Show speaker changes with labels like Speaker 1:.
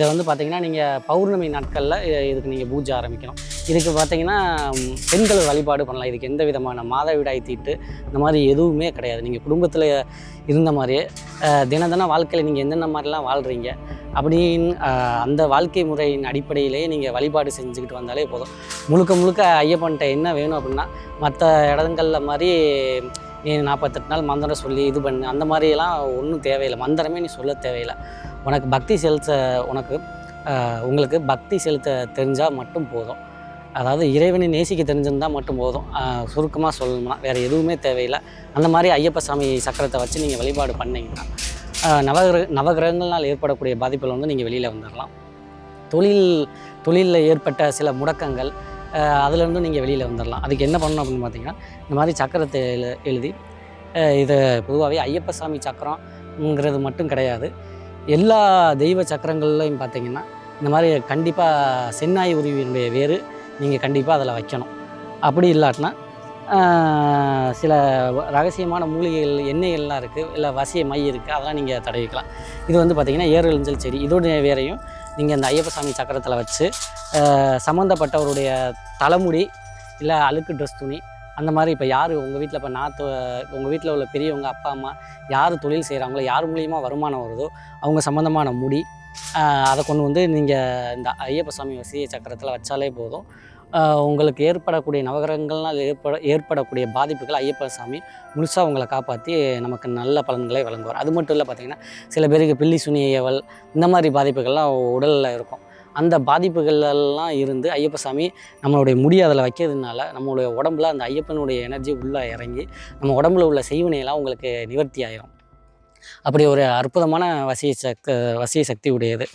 Speaker 1: இதை வந்து பார்த்தீங்கன்னா நீங்கள் பௌர்ணமி நாட்களில் இதுக்கு நீங்கள் பூஜை ஆரம்பிக்கணும். இதுக்கு பார்த்தீங்கன்னா பெண்கள் வழிபாடு பண்ணலாம். இதுக்கு எந்த விதமான மாதவிடாய் தீட்டு இந்த மாதிரி எதுவுமே கிடையாது. நீங்கள் குடும்பத்தில் இருந்த மாதிரியே தின தின வாழ்க்கையில் நீங்கள் என்னென்ன மாதிரிலாம் வாழ்கிறீங்க அப்படின்னு அந்த வாழ்க்கை முறையின் அடிப்படையிலேயே நீங்கள் வழிபாடு செஞ்சுக்கிட்டு வந்தாலே போதும். முழுக்க முழுக்க ஐயப்பன்ட்ட என்ன வேணும் அப்படின்னா மற்ற இடங்களில் மாதிரி நீ நாற்பத்தெட்டு நாள் மந்திரம் சொல்லி இது பண்ணு அந்த மாதிரியெல்லாம் ஒன்றும் தேவையில்லை. மந்திரமே நீ சொல்ல தேவையில்லை. உனக்கு பக்தி செலுத்த உனக்கு உங்களுக்கு பக்தி செலுத்த தெரிஞ்சால் மட்டும் போதும். அதாவது இறைவனை நேசிக்க தெரிஞ்சிருந்தால் மட்டும் போதும். சுருக்கமாக சொல்லணும்னா வேறு எதுவுமே தேவையில்லை. அந்த மாதிரி ஐயப்ப சாமி சக்கரத்தை வச்சு நீங்கள் வழிபாடு பண்ணிங்கன்னா நவகிர நவகிரகங்களால் ஏற்படக்கூடிய பாதிப்புகள் வந்து நீங்கள் வெளியில் வந்துடலாம் தொழில் தொழிலில் ஏற்பட்ட சில முடக்கங்கள் அதிலேருந்து அதுலேருந்து நீங்கள் வெளியில் வந்துடலாம் அதுக்கு என்ன பண்ணணும் அப்படின்னு பார்த்தீங்கன்னா இந்த மாதிரி சக்கரத்தை எழு எழுதி இதை இது பொதுவாகவே ஐயப்ப சாமி சக்கரம்ங்கிறது மட்டும் கிடையாது. எல்லா தெய்வ சக்கரங்கள்லையும் பார்த்தீங்கன்னா இந்த மாதிரி கண்டிப்பாக சென்னாய் உருவியினுடைய வேறு நீங்கள் கண்டிப்பாக அதில் வைக்கணும். அப்படி இல்லாட்டினா சில ரகசியமான மூலிகைகள் எண்ணெய்கள்லாம் இருக்குது இல்லை வசிய மை இருக்குது அதெல்லாம் நீங்கள் தடவிக்கலாம். இது வந்து பார்த்திங்கன்னா ஏறுதல் செடி. இதோடைய வேரையும் நீங்கள் அந்த ஐயப்ப சாமி சக்கரத்தில் வச்சு சம்மந்தப்பட்டவருடைய தலைமுடி இல்லை அழுக்கு ட்ரெஸ் துணி அந்த மாதிரி இப்போ யார் உங்கள் வீட்டில் இப்போ நான் உங்கள் வீட்டில் உள்ள பெரியவங்க அப்பா அம்மா யார் தொழில் செய்கிறாங்களோ யார் மூலியமாக வருமானம் வருதோ அவங்க சம்மந்தமான முடி அதை கொண்டு வந்து நீங்கள் இந்த ஐயப்ப சாமி வசிய சக்கரத்தில் வச்சாலே போதும். உங்களுக்கு ஏற்படக்கூடிய நவகிரகங்கள்னால் ஏற்பட ஏற்படக்கூடிய பாதிப்புகள் ஐயப்ப சாமி முழுசாக உங்களை காப்பாற்றி நமக்கு நல்ல பலன்களை வழங்குவார். அது மட்டும் இல்லை பார்த்திங்கன்னா சில பேருக்கு பில்லி சுனியவல் இந்த மாதிரி பாதிப்புகள்லாம் உடலில் இருக்கும். அந்த பாதிப்புகளெல்லாம் இருந்து ஐயப்ப சாமி நம்மளுடைய முடி அதில் வைக்கிறதுனால நம்மளுடைய உடம்புல அந்த ஐயப்பனுடைய எனர்ஜி உள்ளே இறங்கி நம்ம உடம்புல உள்ள செய்வினையெல்லாம் உங்களுக்கு நிவர்த்தி ஆயிரும். அப்படி ஒரு அற்புதமான வசிய சக்க வசிய சக்தி உடையது.